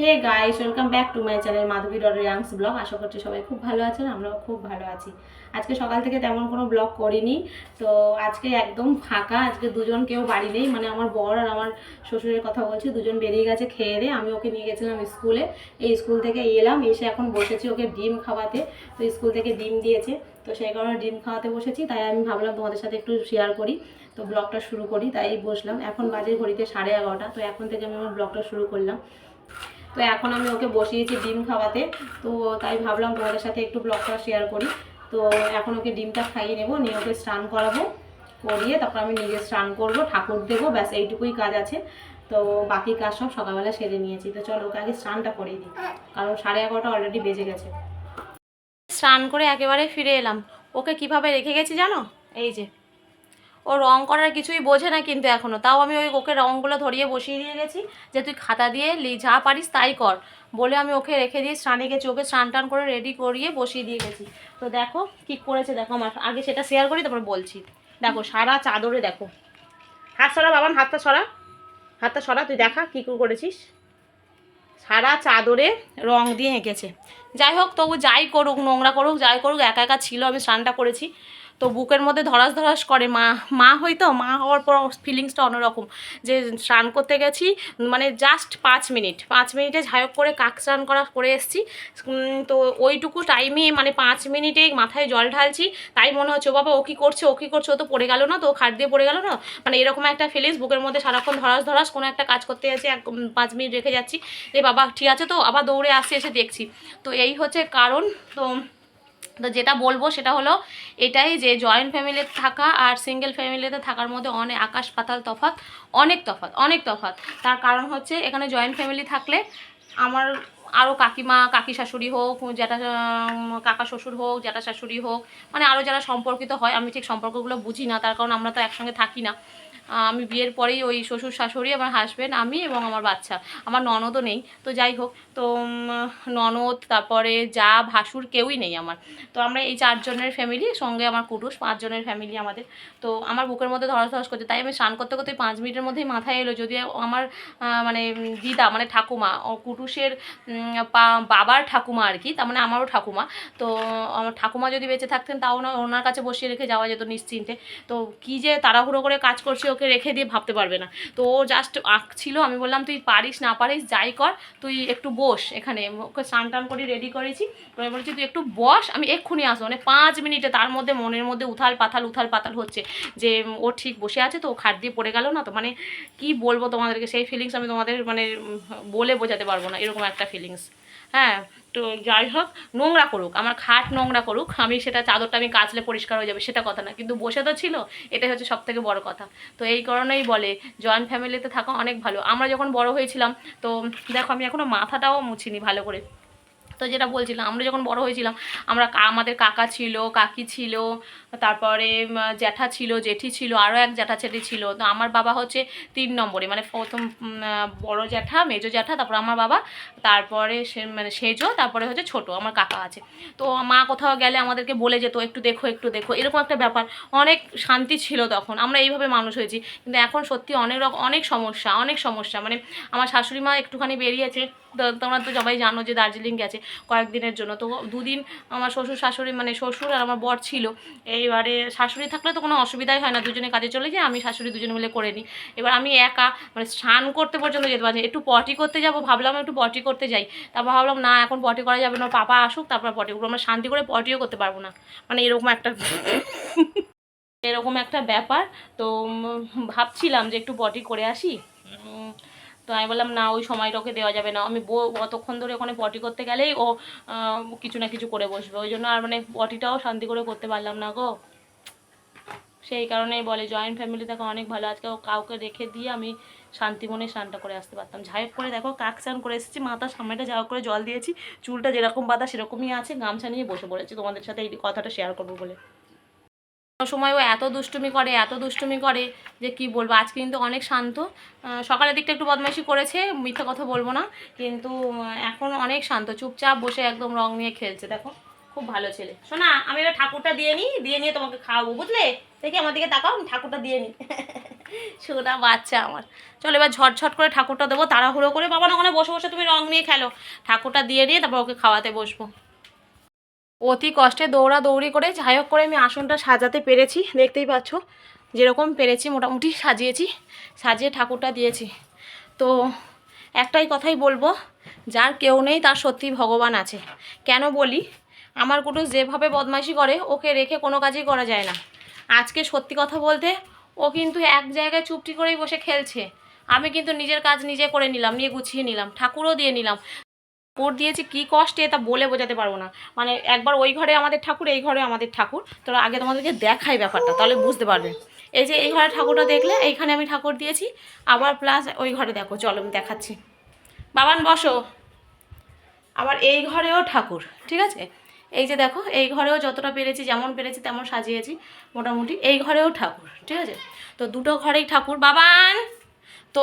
Hey guys welcome back to my channel Madhabi dot Reangs vlog আশা করছি সবাই খুব ভালো আছেন, আমরাও খুব ভালো আছি। আজকে সকাল থেকে তেমন কোনো ব্লগ করিনি। তো আজকে একদম ফাঁকা, আজকে দুজন কেউ বাড়ি নেই। মানে আমার বর আর আমার শ্বশুরের কথা বলছি, দুজন বেরিয়ে গেছে খেয়ে দিয়ে। আমি ওকে নিয়ে গেছিলাম স্কুলে। এই স্কুল থেকে এলাম, এসে এখন বসেছি ওকে ডিম খাওয়াতে। তো স্কুল থেকে ডিম দিয়েছে। তো সেই কারণে ডিম খাওয়াতে বসেছি। তাই আমি ভাবলাম তোমাদের সাথে একটু শেয়ার করি। তো ব্লগটা শুরু করি, তাই বসলাম। এখন বাজে ঘড়িতে সাড়ে এগারোটা। তো এখন থেকে আমি আমার ব্লগটা শুরু করলাম। তো এখন আমি ওকে বসিয়েছি ডিম খাওয়াতে। তো তাই ভাবলাম তোমাদের সাথে একটু ব্লগটা শেয়ার করি। তো এখন ওকে ডিমটা খাইয়ে নেব, নিয়ে ওকে স্নান করাবো, করিয়ে তারপর আমি নিজে স্নান করব, ঠাকুর দেবো, ব্যাস এইটুকুই কাজ আছে। তো বাকি কাজ সব সকালবেলা সেরে নিয়েছি। তো চলো ওকে আগে স্নানটা করিয়ে দিই, কারণ সাড়ে এগারোটা অলরেডি বেজে গেছে। স্নান করে একেবারে ফিরে এলাম। ওকে কীভাবে রেখে গেছি জানো? এই যে। ও রং করার কিছুই বোঝে না কিন্তু এখনও তাও আমি ওই ওকে রঙগুলো ধরিয়ে বসিয়ে দিয়ে গেছি যে তুই খাতা দিয়ে লি, যা পারিস তাই কর। বলে আমি ওকে রেখে দিয়ে স্নানে গেছি ওকে স্নান টান করে রেডি করিয়ে বসিয়ে দিয়ে গেছি। তো দেখো কী করেছে দেখো আমার, আগে সেটা শেয়ার করি, তারপর বলছি। দেখো সারা চাদরে দেখো। হাত সরা বাবান, হাতটা সরা। হাতটা সরা, তুই দেখা কী করেছিস? সারা চাদরে রং দিয়ে এঁকেছে। যাই হোক, তবু যাই করুক, নোংরা করুক, যাই করুক, একা একা ছিল, আমি স্নানটা করেছি। তো বুকের মধ্যে ধরাস ধরাস করে মা মা হয়তো, মা হওয়ার পর ফিলিংসটা অন্যরকম। যে স্নান করতে গেছি মানে জাস্ট পাঁচ মিনিট, পাঁচ মিনিটে ঝায়ক করে কাক স্নান করা, করে এসেছি। তো ওইটুকু টাইমে মানে পাঁচ মিনিটে মাথায় জল ঢালছি, তাই মনে হচ্ছে বাবা, ও কী করছে, ও কী করছে, ও তো পড়ে গেল না তো খাট দিয়ে পড়ে গেল না? মানে এরকম একটা ফিলিংস বুকের মধ্যে সারাক্ষণ ধরাস ধরাস কোনো একটা কাজ করতে যাচ্ছি, এক পাঁচ মিনিট রেখে যাচ্ছি। যে বাবা, ঠিক আছে তো? আবার দৌড়ে আসছি, এসে দেখছি। তো এই হচ্ছে কারণ, তো তো যেটা বলব সেটা হলো এটাই যে জয়েন্ট ফ্যামিলিতে থাকা আর সিঙ্গেল ফ্যামিলিতে থাকার মধ্যে অনেক আকাশ পাতাল তফাৎ, অনেক তফাৎ অনেক তফাৎ। তার কারণ হচ্ছে এখানে জয়েন্ট ফ্যামিলি থাকলে আমার আরও কাকিমা, কাকি শাশুড়ি হোক, জ্যাঠা কাকা শ্বশুর হোক, জ্যাঠা শাশুড়ি হোক মানে আরও যারা সম্পর্কিত হয়, আমি ঠিক সম্পর্কগুলো বুঝি না, তার কারণ আমরা তো একসঙ্গে থাকি না। আমি বিয়ের পরেই ওই শ্বশুর শাশুড়ি, আমার হাজব্যান্ড আমি এবং আমার বাচ্চা। আমার ননদও নেই, তো যাই হোক, তো ননদ, তারপরে যা, ভাসুর কেউই নেই আমার। তো আমরা এই চারজনের ফ্যামিলি সঙ্গে আমার কুটুস, পাঁচজনের ফ্যামিলি আমাদের। তো আমার বুকের মধ্যে ধরাস ধরাস করছে, তাই আমি স্নান করতে করতে পাঁচ মিনিটের মধ্যেই মাথায় এলো যদি আমার মানে দিদা মানে ঠাকুমা, ও কুটুসের বাবার ঠাকুমা আর কি, তার মানে আমারও ঠাকুমা। তো আমার ঠাকুমা যদি বেঁচে থাকতেন, তাও না, ওনার কাছে বসিয়ে রেখে যাওয়া যেত নিশ্চিন্তে। তো কি যে তাড়াহুড়ো করে কাজ করছে ওকে রেখে দিয়ে ভাবতে পারবে না। তো ও জাস্ট আঁকছিল আমি বললাম, তুই পারিস না পারিস, যাই কর, তুই একটু বস এখানে। ওকে স্নান টান করে রেডি করেছি। আমি বলেছি, তুই একটু বস, আমি এক্ষুনি আসব। মানে পাঁচ মিনিটে তার মধ্যে মনের মধ্যে উথাল পাথাল, উথাল পাতাল হচ্ছে যে ও ঠিক বসে আছে তো, ও খাট দিয়ে পড়ে গেল না তো। মানে কি বলব তোমাদেরকে, সেই ফিলিংস আমি তোমাদের মানে বলে বোঝাতে পারব না, এরকম একটা ফিলিংস হ্যাঁ তো যাই হোক, নোংরা করুক, আমার খাট নোংরা করুক, আমি সেটা চাদরটা আমি কাচলে পরিষ্কার হয়ে যাবে, সেটা কথা না, কিন্তু বসে তো ছিল, এটাই হচ্ছে সব থেকে বড় কথা। তো এই কারণেই বলে জয়েন্ট ফ্যামিলিতে থাকা অনেক ভালো। আমরা যখন বড় হয়েছিলাম, তো দেখো আমি এখনও মাথাটাও মুছিনি ভালো করে। তো যেটা বলছিলাম, আমরা যখন বড় হয়েছিলাম, আমরা আমাদের কাকা ছিল, কাকি ছিল, তারপরে জ্যাঠা ছিল, জেঠি ছিল, আরও এক জ্যাঠা ছেটি ছিল। তো আমার বাবা হচ্ছে তিন নম্বরে মানে প্রথম বড় জ্যাঠা, মেজো জ্যাঠা, তারপর আমার বাবা, তারপরে সে মানে সেজো, তারপরে হচ্ছে ছোট, আমার কাকা আছে। তো মা কোথাও গেলে আমাদেরকে বলে যেত, একটু দেখো একটু দেখো, এরকম একটা ব্যাপার। অনেক শান্তি ছিল তখন, আমরা এইভাবে মানুষ হয়েছি। কিন্তু এখন সত্যি অনেক রকম অনেক সমস্যা অনেক সমস্যা। মানে আমার শাশুড়ি মা একটুখানি বেরিয়েছে তোমরা তো সবাই জানো যে দার্জিলিং গেছে। কয়েকদিনের জন্য। তো দুদিন আমার শ্বশুর, শাশুড়ি মানে শ্বশুর আর আমার বর ছিল। এইবারে শাশুড়ি থাকলে তো কোনো অসুবিধাই হয় না, দুজনে কাজে চলে যায় আমি শাশুড়ি দুজনে মিলে করে নিই। এবার আমি একা মানে স্নান করতে পর্যন্ত যেতে পারছি একটু পটি করতে যাব, ভাবলাম একটু পটি করতে যাই। তারপর ভাবলাম, না, এখন পটি করা যাবে না, পাপা আসুক, তারপর পটি করব। আমরা শান্তি করে পটিও করতে পারব না। মানে এরকম একটা এরকম একটা ব্যাপার। তো ভাবছিলাম যে একটু পটি করে আসি। তো আমি বললাম, না, ওই সময়টা ওকে দেওয়া যাবে না। আমি বউ, অতক্ষণ ধরে ওখানে পটি করতে গেলেই ও কিছু না কিছু করে বসবে। ওই জন্য আর মানে পটিটাও শান্তি করে করতে পারলাম না গো। সেই কারণেই বলে জয়েন্ট ফ্যামিলি দেখো অনেক ভালো। আজকে ও কাউকে রেখে দিয়ে আমি শান্তি মনে স্নানটা করে আসতে পারতাম। ঝাঁক করে দেখো, কাক স্নান করে এসেছি। মাথার সামনেটা যাওয়া করে জল দিয়েছি। চুলটা যেরকম বাঁধা সেরকমই আছে। গামছা নিয়ে বসে পড়েছি। তোমাদের সাথে এই কথাটা শেয়ার করব বলে। সময় ও এত দুষ্টুমি করে, এত দুষ্টুমি করে যে কি বলব? আজকে কিন্তু অনেক শান্ত। সকালের দিকটা একটু বদমাইশি করেছে, মিথ্যা কথা বলব না। কিন্তু এখন অনেক শান্ত, চুপচাপ বসে একদম রং নিয়ে খেলছে। দেখো, খুব ভালো ছেলে। শোনা আমি এবার ঠাকুরটা দিয়ে নিই, দিয়ে নিয়ে তোমাকে খাওয়াবো, বুঝলে? দেখি আমার দিকে তাকাও, আমি ঠাকুরটা দিয়ে নিই। শোনা বাচ্চা আমার। চলো এবার ঝটঝট করে ঠাকুরটা দেবো, তাড়াহুড়ো করে। বাবা না ওখানে বসে বসে তুমি রং নিয়ে খেলো। ঠাকুরটা দিয়ে নিয়ে তারপর ওকে খাওয়াতে বসবো। অতি কষ্টে দৌড়া দৌড়ি করে যাই হোক করে আমি আসনটা সাজাতে পেরেছি। দেখতেই পাচ্ছ, যেরকম পেরেছি মোটামুটি সাজিয়েছি, সাজিয়ে ঠাকুরটা দিয়েছি। তো একটাই কথাই বলব, যার কেউ নেই তার সত্যি ভগবান আছে। কেন বলি? আমার কুটুস যেভাবে বদমাইশি করে, ওকে রেখে কোনো কাজই করা যায় না। আজকে সত্যি কথা বলতে, ও কিন্তু এক জায়গায় চুপটি করেই বসে খেলছে। আমি কিন্তু নিজের কাজ নিজে করে নিলাম, নিয়ে গুছিয়ে নিলাম, ঠাকুরও দিয়ে নিলাম। ঠাকুর দিয়েছি, কী কষ্টে তা বলে বোঝাতে পারব না। মানে একবার ওই ঘরে আমাদের ঠাকুর, এই ঘরে আমাদের ঠাকুর। তো আগে তোমাদেরকে দেখাই ব্যাপারটা, তাহলে বুঝতে পারবে। এই যে এই ঘরে ঠাকুরটা দেখলে, এইখানে আমি ঠাকুর দিয়েছি। আবার প্লাস ওই ঘরে দেখো, চলো আমি দেখাচ্ছি। বাবান, বসো। আবার এই ঘরেও ঠাকুর, ঠিক আছে? এই যে দেখো, এই ঘরেও যতটা পেরেছি, যেমন পেরেছি, তেমন সাজিয়েছি, মোটামুটি এই ঘরেও ঠাকুর, ঠিক আছে? তো দুটো ঘরেই ঠাকুর। বাবান! তো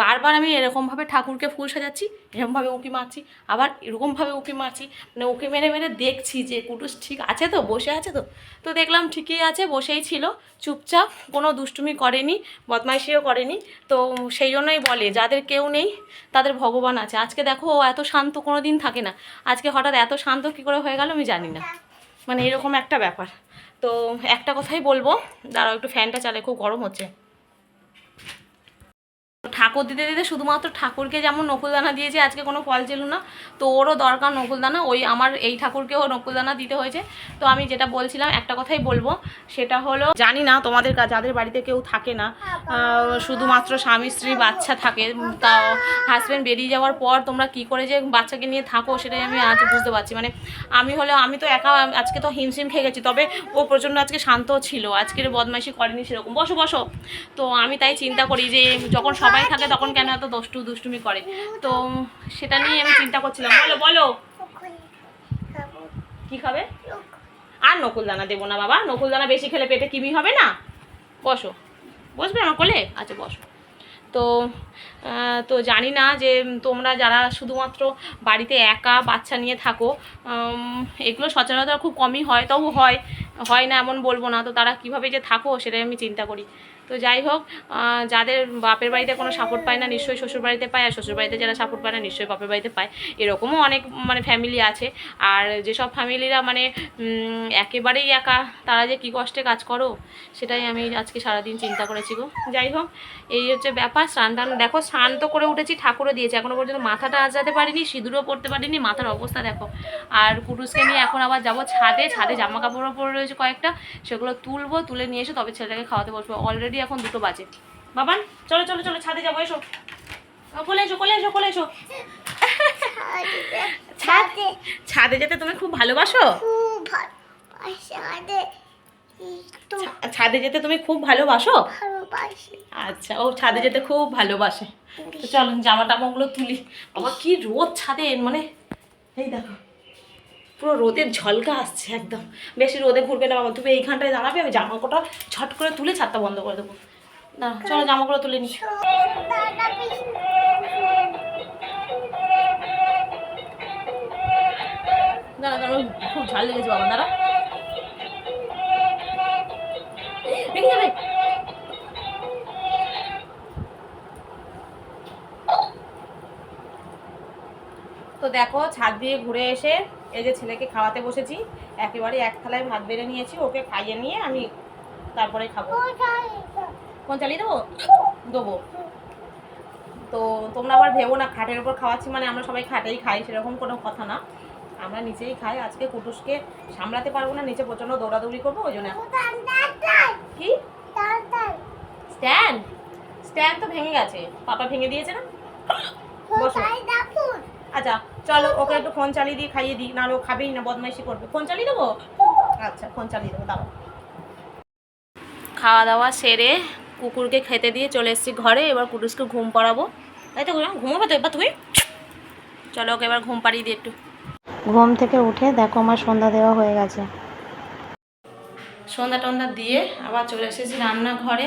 বারবার আমি এরকমভাবে ঠাকুরকে ফুল সাজাচ্ছি, এরকমভাবে উঁকি মারছি, আবার এরকমভাবে উঁকি মারছি মানে উঁকি মেরে মেরে দেখছি যে কুটুস ঠিক আছে তো, বসে আছে তো। তো দেখলাম ঠিকই আছে, বসেই ছিল, চুপচাপ, কোনো দুষ্টুমি করেনি, বদমাইশিও করেনি। তো সেই জন্যই বলে, যাদের কেউ নেই, তাদের ভগবান আছে। আজকে দেখো ও এত শান্ত কোনো দিন থাকে না। আজকে হঠাৎ এত শান্ত কী করে হয়ে গেল আমি জানি না। মানে এরকম একটা ব্যাপার। তো একটা কথাই বলব, দাঁড়াও একটু ফ্যানটা চালে খুব গরম হচ্ছে। ঠাকুর দিতে দিতে শুধুমাত্র ঠাকুরকে যেমন নকুলদানা দিয়েছে, আজকে কোনো ফল ছিল না। তো ওরও দরকার নকুলদানা, ওই আমার এই ঠাকুরকেও নকুলদানা দিতে হয়েছে। তো আমি যেটা বলছিলাম, একটা কথাই বলব, সেটা হলো জানি না তোমাদের যাদের বাড়িতে কেউ থাকে না শুধুমাত্র স্বামী, স্ত্রী, বাচ্চা থাকে, তা হাজব্যান্ড বেরিয়ে যাওয়ার পর তোমরা কি করে যে বাচ্চাকে নিয়ে থাকো সেটাই আমি আজ বুঝতে পারছি। মানে আমি হলে, আমি তো একা, আজকে তো হিমশিম খেয়ে গেছি, তবে ও প্রচণ্ড আজকে শান্ত ছিল, আজকের বদমাইশি করেনি সেরকম। বসো বসো। তো আমি তাই চিন্তা করি যে যখন সবাই থাকে তখন কেন এত দুষ্টু দুষ্টুমি করে? তো সেটা নিয়ে আমি চিন্তা করছিলাম। বলো বলো। কি খাবে? আর নকুলদানা দেবো না বাবা। নকুলদানা বেশি খেলে পেটে কিমি হবে না? বসো। বসবে আমার কোলে? আচ্ছা বসো। তো তো জানি না যে তোমরা যারা শুধুমাত্র বাড়িতে একা বাচ্চা নিয়ে থাকো এগুলো সচরাচর খুব কমই হয়, তবু হয়। হয় না এমন বলব না। তো তারা কীভাবে যে থাকো সেটাই আমি চিন্তা করি। তো যাই হোক যাদের বাপের বাড়িতে কোনো সাপোর্ট পায় না, নিশ্চয়ই শ্বশুর বাড়িতে পায়, আর শ্বশুর বাড়িতে যারা সাপোর্ট পায় না, নিশ্চয়ই বাপের বাড়িতে পায়। এরকমও অনেক মানে ফ্যামিলি আছে। আর যেসব ফ্যামিলিরা মানে একেবারেই একা, তারা যে কী কষ্টে কাজ করো, সেটাই আমি আজকে সারাদিন চিন্তা করেছি গো। যাই হোক, এই হচ্ছে ব্যাপার, স্নান টান, দেখো স্নান তো করে উঠেছি, ঠাকুরও দিয়েছে। এখনও পর্যন্ত মাথাটা আজরাতে পারিনি, সিঁদুরও পরতে পারিনি, মাথার অবস্থা দেখো। আর কুটুসকে নিয়ে এখন আবার যাব ছাদে ছাদে জামা কাপড়ও পরে রয়েছে কয়েকটা, সেগুলো তুলবো, তুলে নিয়ে এসে তবে ছেলেটাকে খাওয়াতে বসবো। অলরেডি এখন দুটো বাজে। বাবান চলো চলো চলো ছাদে যাব এসো। কোলে এসো কোলে এসো কোলে এসো। ছাদ। ছাদে যেতে তুমি খুব ভালোবাসো? ছাদে যেতে তুমি খুব ভালোবাসো? আচ্ছা ও ছাদে যেতে খুব ভালোবাসে। তো চলো জামা টামাগুলো তুলি। বাবা কি রোদ ছাদে মানে এই দেখো। পুরো রোদের ঝলকা আসছে একদম। বেশি রোদে ঘুরবে না বাবা, তুমি এইখানটায় দাঁড়াবে, আমি জামা কটা ছট করে তুলে ছাদটা বন্ধ করে দেবো। না, চলো জামা জামাগুলো তুলে নি। খুব ঝাল লেগেছে বাবা, দাঁড়া। তো দেখো, ছাদ দিয়ে ঘুরে এসে এই যে ছেলেকে খাওয়াতে বসেছি একেবারে এক থালায় ভাত বেড়ে নিয়েছি ওকে খাইয়ে নিয়ে আমি তারপরে খাব। ফোন চালিয়ে দেবো? দেবো। তো তোমরা আবার ভেবো না খাটের উপর খাওয়াচ্ছি মানে আমরা সবাই খাটেই খাই সেরকম কোনো কথা না। আমরা নিচেই খাই আজকে কুটুসকে সামলাতে পারব না নিচে প্রচণ্ড দৌড়াদৌড়ি করব ওই জন্য। কি? Stand stand. তো ভেঙে গেছে পাপা ভেঙে দিয়েছে না? বসো। আচ্ছা চলো ওকে একটু ফোন চালিয়ে দিয়ে খাইয়ে দিই নাহলে ও খাবেই না বদমাইশি করবে। ফোন চালিয়ে দেবো? আচ্ছা ফোন চালিয়ে দেবো দাঁড়াও। খাওয়া দাওয়া সেরে কুকুরকে খেতে দিয়ে চলে এসেছি ঘরে এবার কুটুসকে ঘুম পাড়াবো। তাই তো ঘুমাবো তো এবার তুমি? চলো ওকে এবার ঘুম পাড়িয়ে দিই একটু। ঘুম থেকে উঠে দেখো আমার সন্ধ্যা দেওয়া হয়ে গেছে। সন্ধ্যা টন্ধা দিয়ে আবার চলে এসেছি রান্নাঘরে।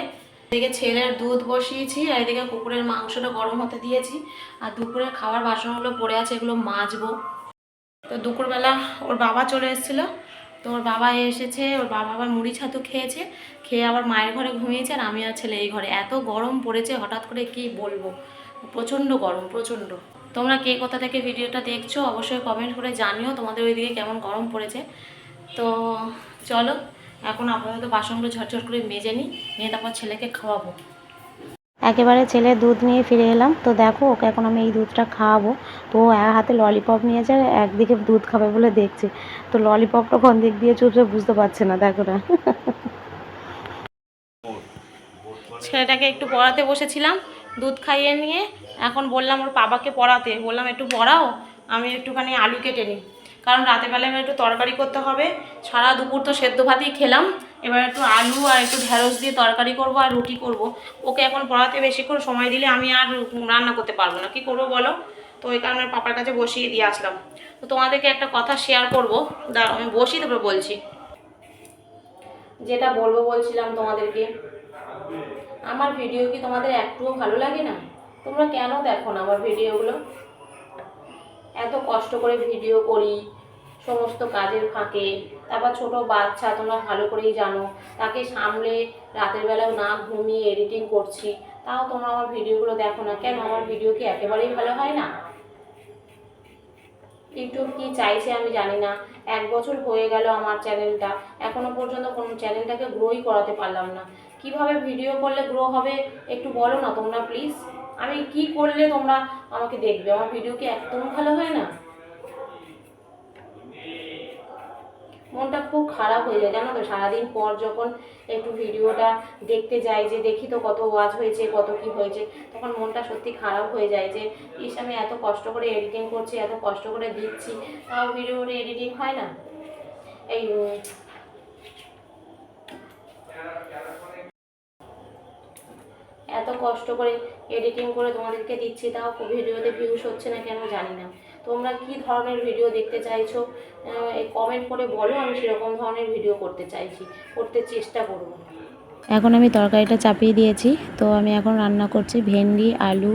এদিকে ছেলের দুধ বসিয়েছি আর এদিকে কুকুরের মাংসটা গরম হতে দিয়েছি। আর দুপুরে খাওয়ার বাসনগুলো পড়ে আছে, এগুলো মাজবো। তো দুপুরবেলা ওর বাবা চলে এসেছিল। তো ওর বাবা এসেছে, ওর বাবা আবার মুড়ি ছাতু খেয়েছে। খেয়ে আবার মায়ের ঘরে ঘুমিয়েছে আর আমি আর ছেলে এই ঘরে। এত গরম পড়েছে, হঠাৎ করে কি বলব? প্রচণ্ড গরম, প্রচণ্ড। তোমরা কে কোথা থেকে ভিডিওটা দেখছ অবশ্যই কমেন্ট করে জানিও তোমাদের ওইদিকে কেমন গরম পড়েছে। তো চলো এখন আপাতত বাসনগুলো ঝরঝর করে মেজে নিই নিয়ে তারপর ছেলেকে খাওয়াবো। একেবারে ছেলে দুধ নিয়ে ফিরে এলাম। তো দেখো ওকে এখন আমি এই দুধটা খাওয়াবো। তো ও এক হাতে ললিপপ নিয়েছে একদিকে দুধ খাবে বলে দেখছে। তো ললিপপটা কোন দিক দিয়ে চুপছে বুঝতে পারছে না দেখো না। ছেলেটাকে একটু পড়াতে বসেছিলাম দুধ খাইয়ে নিয়ে। এখন বললাম ওর বাবাকে পড়াতে। বললাম একটু পড়াও আমি একটুখানি আলু কেটে নিই। কারণ রাতে বেলা এবার একটু তরকারি করতে হবে। সারা দুপুর তো সেদ্ধ ভাতই খেলাম। এবার একটু আলু আর একটু ঢেঁড়স দিয়ে তরকারি করব আর রুটি করব। ওকে এখন পড়াতে বেশিক্ষণ সময় দিলে আমি আর রান্না করতে পারব না। কি করব বলো? তো ওই কারণে পাপার কাছে বসিয়ে দিয়ে আসলাম। তো তোমাদেরকে একটা কথা শেয়ার করব। দাঁড়াও, আমি বসি তারপরে বলছি। যেটা বলব বলছিলাম তোমাদেরকে। আমার ভিডিও কি তোমাদের একটুও ভালো লাগে না? তোমরা কেন দেখো না আমার ভিডিওগুলো এত কষ্ট করে ভিডিও করি, সমস্ত কাজের ফাঁকে। তারপর ছোট বাচ্চা, তোমরা ভালো করেই জানো, তাকে সামলে রাতের বেলাও না ঘুমিয়ে এডিটিং করছি। তাও তোমরা আমার ভিডিওগুলো দেখো না। কেন? আমার ভিডিও কি একেবারেই ভালো হয় না? ইউটিউব কি চাইছে আমি জানি না। এক বছর হয়ে গেল আমার চ্যানেলটা এখনও পর্যন্ত কোনো চ্যানেলটাকে গ্রোই করাতে পারলাম না। কীভাবে ভিডিও করলে গ্রো হবে একটু বলো না তোমরা প্লিজ আমি কি করলে তোমরা আমাকে দেখবে? আমার ভিডিও কি একদম ভালো হয় না? মনটা খুব খারাপ হয়ে যায়, জানো তো? সারাদিন পর যখন একটু ভিডিওটা দেখতে যাই যে দেখি তো কত ওয়াজ হয়েছে, কত কি হয়েছে, তখন মনটা সত্যি খারাপ হয়ে যায় যে, ইস, আমি এত কষ্ট করে এডিটিং করছি, এত কষ্ট করে দিচ্ছি, তাও ভিডিওর এডিটিং হয় না? এই এত কষ্ট করে এডিটিং করে তোমাদেরকে দিচ্ছি, তাও ভিডিওতে ভিউস হচ্ছে না কেন জানি না। তোমরা কি ধরনের ভিডিও দেখতে চাইছো? কমেন্ট করে বলো, আমি সেরকম ধরনের ভিডিও করতে চাইছি, করতে চেষ্টা করব। এখন আমি তরকারিটা চাপিয়ে দিয়েছি। তো আমি এখন রান্না করছি ভেন্ডি, আলু,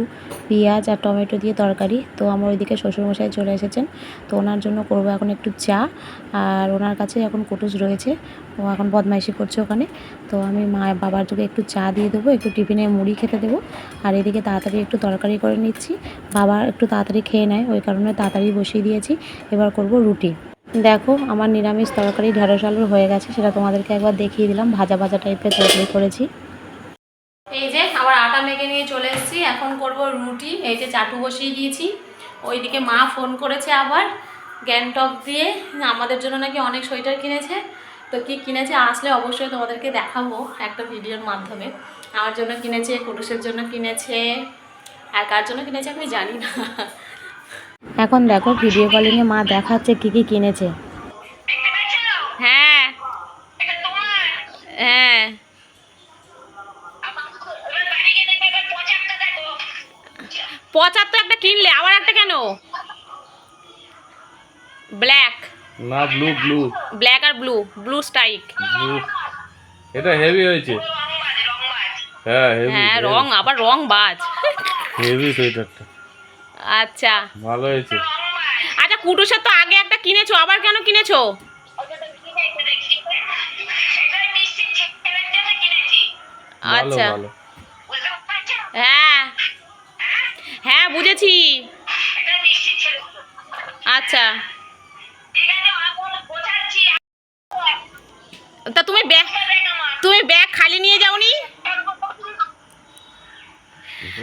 পেঁয়াজ আর টমেটো দিয়ে তরকারি। তো আমার ওইদিকে শ্বশুরমশাই চলে এসেছেন। তো ওনার জন্য করব এখন একটু চা। আর ওনার কাছে এখন কুটুস রয়েছে। ও এখন বদমাইশি করছে ওখানে। তো আমি মা বাবার যুগে একটু চা দিয়ে দেবো, একটু টিফিনে মুড়ি খেতে দেবো। আর এদিকে তাড়াতাড়ি একটু তরকারি করে নিচ্ছি। বাবা একটু তাড়াতাড়ি খেয়ে নেয়, ওই কারণে তাড়াতাড়ি বসিয়ে দিয়েছি। এবার করব রুটি। দেখো, আমার নিরামিষ তরকারি ঢেঁড়স আলুর হয়ে গেছে, সেটা তোমাদেরকে একবার দেখিয়ে দিলাম। ভাজা ভাজা টাইপের তরকারি করেছি। এই যে, আবার আটা মেখে নিয়ে চলে এসেছি। এখন করব রুটি, এই যে চাটু বসিয়ে দিয়েছি। ওইদিকে মা ফোন করেছে আবার, গ্যাংটক দিয়ে। আমাদের জন্য নাকি অনেক সোয়েটার কিনেছে। তো কী কিনেছে আসলে অবশ্যই তোমাদেরকে দেখাবো একটা ভিডিওর মাধ্যমে। আমার জন্য কিনেছে, কুটুসের জন্য কিনেছে, আর কার জন্য কিনেছে আমি জানি না। এখন দেখো ভিডিও কলিংয়ে মা দেখাচ্ছে কি কি কিনেছে। হ্যাঁ। হ্যাঁ। পঁচাত্তর একটা কিনলে আবার একটা কেন? ব্ল্যাক না ব্লু ব্লু ব্ল্যাক আর ব্লু ব্লু স্ট্রাইক ব্লু এটা হেভি হয়েছে। হ্যাঁ হেভি হ্যাঁ রং আবার রং বাজ। হেভি সোয়েটারটা আচ্ছা। ভালো হয়েছে। আচ্ছা কুটুসের তো আগে একটা কিনেছো আবার কেন কিনেছো? আচ্ছা। হ্যাঁ। হ্যাঁ বুঝেছি। আচ্ছা। তা তুমি ব্যাগ তুমি ব্যাগ খালি নিয়ে যাওনি?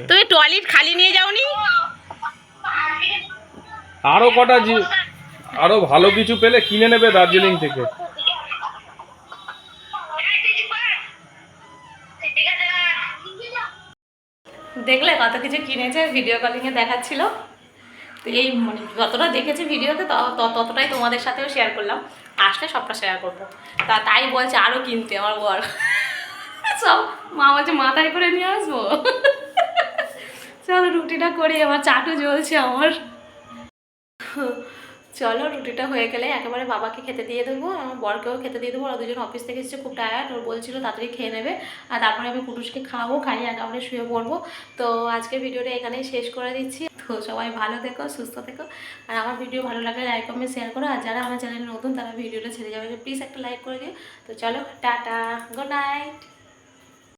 তুমি টয়লেট খালি নিয়ে যাওনি? আরও কটা জি আরও ভালো কিছু পেলে কিনে নেবে দার্জিলিং থেকে। দেখলে কত কিছু কিনেছে ভিডিও কলিংয়ে দেখাচ্ছিল। তো এই মানে যতটা দেখেছি ভিডিওতে ততটাই তোমাদের সাথেও শেয়ার করলাম। আসলে সবটা শেয়ার করব। তা তাই বলছে আরও কিনতে আমার বর। সব মা বলছে, মাথায় করে নিয়ে আসব? চলো রুটিটা করি, আমার চাটু জ্বলছে আমার। চলো, রুটিটা হয়ে গেলে একেবারে বাবাকে খেতে দিয়ে দেবো, আমার বরকেও খেতে দিয়ে দেবো। ওরা দুজন অফিস থেকে এসেছে, খুব টায়ার্ড ওর বলছিল তাড়াতাড়ি খেয়ে নেবে। আর তারপরে আমি কুটুসকে খাওয়াবো খাইয়ে একেবারে শুয়ে পড়ব। তো আজকের ভিডিওটা এখানেই শেষ করে দিচ্ছি। তো সবাই ভালো থেকো, সুস্থ থেকো। আর আমার ভিডিও ভালো লাগলে লাইক কমেন্ট শেয়ার করো। আর যারা আমার চ্যানেলে নতুন, তারা ভিডিওটা ছেড়ে যাবে। প্লিজ একটা লাইক করে দিও। তো চলো, টাটা গুড নাইট